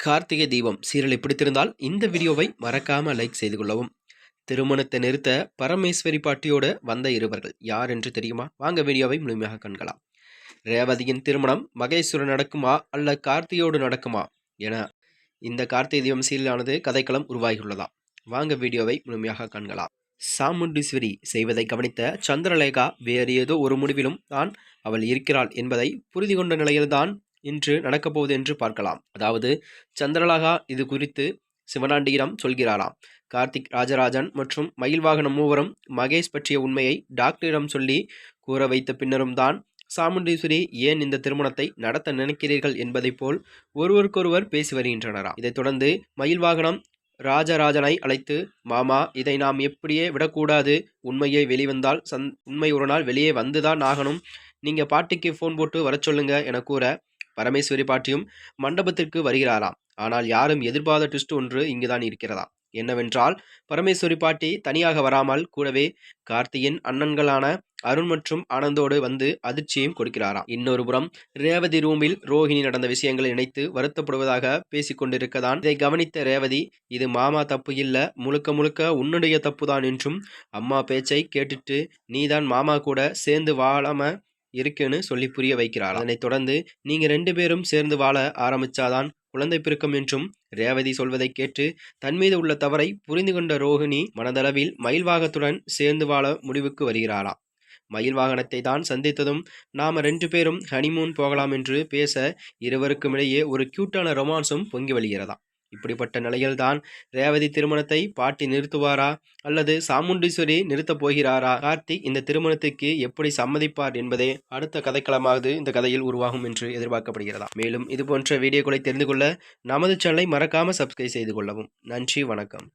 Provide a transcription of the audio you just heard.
கார்த்திகை தீபம் சீரலை பிடித்திருந்தால் இந்த வீடியோவை மறக்காம லைக் செய்து கொள்ளவும். திருமணத்தை நிறுத்த பரமேஸ்வரி பாட்டியோடு வந்த இருவர்கள் யார் என்று தெரியுமா? வாங்க வீடியோவை முழுமையாக காண்கலாம். ரேவதியின் திருமணம் மகேஸ்வரன் நடக்குமா அல்ல கார்த்தியோடு நடக்குமா என இந்த கார்த்திகை தீபம் சீரியலானது கதைக்களம் உருவாகியுள்ளதா? வாங்க வீடியோவை முழுமையாக காண்கலாம். சாமுண்டீஸ்வரி செய்வதை கவனித்த சந்திரலேகா வேறு ஏதோ ஒரு முடிவிலும் தான் அவள் இருக்கிறாள் என்பதை புரிந்து கொண்ட நிலையில்தான் இன்று நடக்கப்போகுது என்று பார்க்கலாம். அதாவது சந்திரலாகா இது குறித்து சிவனாண்டியிடம் சொல்கிறாராம். கார்த்திக் ராஜராஜன் மற்றும் மயில் வாகனம் மூவரும் மகேஷ் பற்றிய உண்மையை டாக்டரிடம் சொல்லி கூற வைத்த பின்னரும் தான் சாமுண்டீஸ்வரி ஏன் இந்த திருமணத்தை நடத்த நினைக்கிறீர்கள் என்பதைப் போல் ஒருவருக்கொருவர் பேசி வருகின்றனராம். இதைத் தொடர்ந்து மயில் வாகனம் ராஜராஜனை அழைத்து மாமா இதை நாம் எப்படியே விடக்கூடாது. உண்மையை வெளிவந்தால் சந் உண்மை ஒரு நாள் வெளியே வந்துதான் ஆகணும். நீங்கள் பாட்டிக்கு ஃபோன் போட்டு வர சொல்லுங்க என கூற பரமேஸ்வரி பாட்டியும் மண்டபத்திற்கு வருகிறாராம். ஆனால் யாரும் எதிர்பார்த்த ட்விஸ்ட் ஒன்று இங்குதான் இருக்கிறதாம். என்னவென்றால் பரமேஸ்வரி பாட்டி தனியாக வராமல் கூடவே கார்த்தியின் அண்ணன்களான அருண் மற்றும் ஆனந்தோடு வந்து அதிர்ச்சியும் கொடுக்கிறாராம். இன்னொரு புறம் ரேவதி ரூமில் ரோஹிணி நடந்த விஷயங்களை நினைத்து வருத்தப்படுவதாக பேசிக்கொண்டிருக்கதான் இதை கவனித்த ரேவதி இது மாமா தப்பு இல்ல முழுக்க முழுக்க உன்னுடைய தப்புதான் என்றும் அம்மா பேச்சை கேட்டுட்டு நீதான் மாமா கூட சேர்ந்து வாழாம இருக்குன்னு சொல்லி புரிய வைக்கிறார் அதனைத் தொடர்ந்து நீங்க ரெண்டு பேரும் சேர்ந்து வாழ ஆரம்பிச்சாதான் குழந்தை பிறக்கும் என்றும் ரேவதி சொல்வதை கேட்டு தன் மீது உள்ள தவறை புரிந்து கொண்ட ரோஹிணி மனதளவில் மயில்வாகத்துடன் சேர்ந்து வாழ முடிவுக்கு வருகிறாராம் மயில் வாகனத்தை தான் சந்தித்ததும் நாம ரெண்டு பேரும் ஹனிமூன் போகலாம் என்று பேச இருவருக்கும் இடையே ஒரு கியூட்டான ரொமான்ஸும் பொங்கி வழிகிறதாம். இப்படிப்பட்ட நிலையில்தான் ரேவதி திருமணத்தை பாட்டி நிறுத்துவாரா? அல்லது சாமுண்டீஸ்வரி நிறுத்தப் போகிறாரா? கார்த்திக் இந்த திருமணத்துக்கு எப்படி சம்மதிப்பார் என்பதே அடுத்த கதைக்களமாவது இந்த கதையில் உருவாகும் என்று எதிர்பார்க்கப்படுகிறதா? மேலும் இது போன்ற வீடியோக்களை தெரிந்து கொள்ள நமது சேனலை மறக்காம சப்ஸ்கிரைப் செய்து கொள்ளவும். நன்றி வணக்கம்.